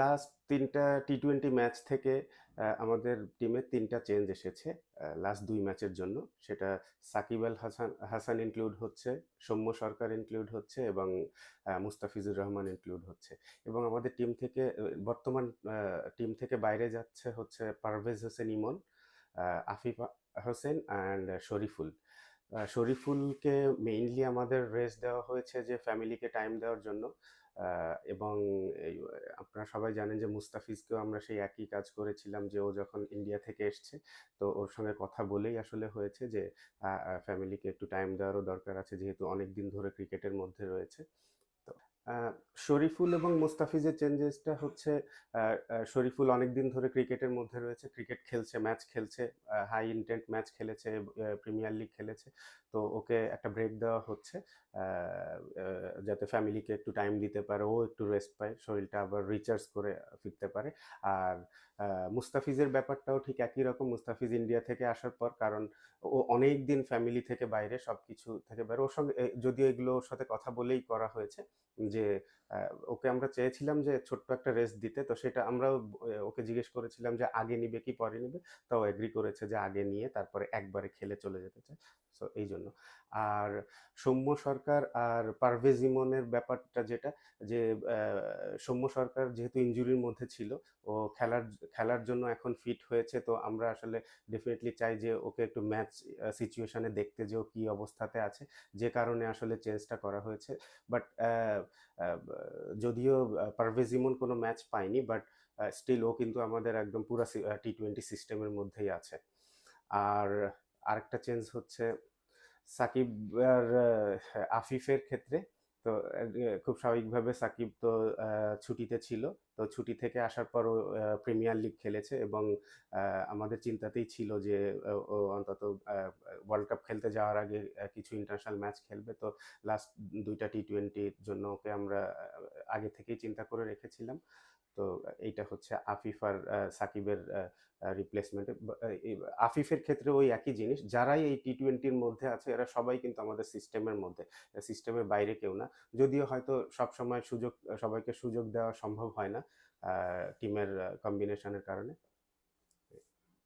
Last তিনটা T twenty match থেকে আমাদের টিমে তিনটা চেঞ্জ এসেছে লাস্ট দুই ম্যাচের জন্য। সেটা সাকিব আল হাসান হাসান ইনক্লুড হচ্ছে, সৌম্য সরকার ইনক্লুড হচ্ছে এবং মুস্তাফিজুর রহমান ইনক্লুড হচ্ছে। এবং আমাদের টিম থেকে বর্তমান টিম থেকে বাইরে যাচ্ছে হচ্ছে পারভেজ হোসেন ইমন আফিফ হোসেন অ্যান্ড শরীফুল। শরীফুলকে মেইনলি আমাদের রেস্ট দেওয়া হয়েছে যে ফ্যামিলিকে টাইম দেওয়ার জন্য। এবং আপনারা সবাই জানেন যে মুস্তাফিজকেও আমরা সেই একই কাজ করেছিলাম যে ও যখন ইন্ডিয়া থেকে এসছে, তো ওর সঙ্গে কথা বলেই আসলে হয়েছে যে ফ্যামিলিকে একটু টাইম দেওয়ারও দরকার আছে, যেহেতু অনেক দিন ধরে ক্রিকেটের মধ্যে রয়েছে। তো শরীফুল এবং মুস্তাফিজের চেঞ্জেসটা হচ্ছে শরীফুল অনেক দিন ধরে ক্রিকেটের মধ্যে রয়েছে, ক্রিকেট খেলছে ম্যাচ খেলছে হাই ইন্টেন্ট ম্যাচ খেলেছে প্রিমিয়ার লিগ খেলেছে, তো ওকে একটা ব্রেক দেওয়া হচ্ছে যাতে ফ্যামিলিকে একটু টাইম দিতে পারে, ও একটু রেস্ট পায়, শরীরটা আবার রিচার্জ করে ফিরতে পারে, আর মুস্তাফিজের ব্যাপারটাও ঠিক একই রকম, মুস্তাফিজ ইন্ডিয়া থেকে আসার পর, কারণ ও অনেক দিন ফ্যামিলি থেকে বাইরে সব কিছু থেকে বাইরে, ওর সঙ্গে যদিও এগুলো ওর সাথে কথা বলেই করা হয়েছে, যে আহ, ওকে আমরা চেয়েছিলাম যে ছোট্ট একটা রেস্ট দিতে তো সেটা আমরাও ব- ওকে জিজ্ঞেস করেছিলাম যে আগে নিবে কি পরে নিবে? তাও এগ্রি করেছে যে আগে নিয়ে তারপরে একবারে খেলে চলে যেতে চায়। সো এই জন্য আর সৌম্য সরকার আর পারভেজ ইমনের ব্যাপারটা যেটা যে সৌম্য সরকার যেহেতু ইনজুরির মধ্যে ছিল ও খেলার খেলার জন্য এখন ফিট হয়েছে তো আমরা আসলে ডেফিনেটলি চাই যে ওকে একটু ম্যাচ সিচুয়েশনে দেখতে যে ও কী অবস্থাতে আছে। যে কারণে আসলে চেঞ্জটা করা হয়েছে। বাট যদিও পারভেজ ইমন কোনো ম্যাচ পায়নি বাট স্টিল ও কিন্তু আমাদের একদম পুরো টি টোয়েন্টি সিস্টেমের মধ্যেই আছে। আর আরেকটা চেঞ্জ হচ্ছে সাকিব আর আফিফের ক্ষেত্রে, তো খুব স্বাভাবিকভাবে সাকিব তো ছুটিতে ছিল। তো ছুটি থেকে আসার পর ও প্রিমিয়ার লিগ খেলেছে এবং আমাদের চিন্তাতেই ছিল যে অন্তত ওয়ার্ল্ড কাপ খেলতে যাওয়ার আগে কিছু ইন্টারন্যাশনাল ম্যাচ খেলবে। তো লাস্ট দুইটা টি টোয়েন্টির জন্য ওকে আমরা আগে থেকেই চিন্তা করে রেখেছিলাম। তো এইটা হচ্ছে আফিফ আর সাকিবের রিপ্লেসমেন্টে আফিফের ক্ষেত্রে ওই একই জিনিস। যারাই এই টি টোয়েন্টির মধ্যে আছে, এরা সবাই কিন্তু আমাদের সিস্টেমের মধ্যে সিস্টেমের বাইরে কেউ না। যদিও হয়তো সব সময় সুযোগ, সবাইকে সুযোগ দেওয়া সম্ভব হয় না টিমের কম্বিনেশনের কারণে।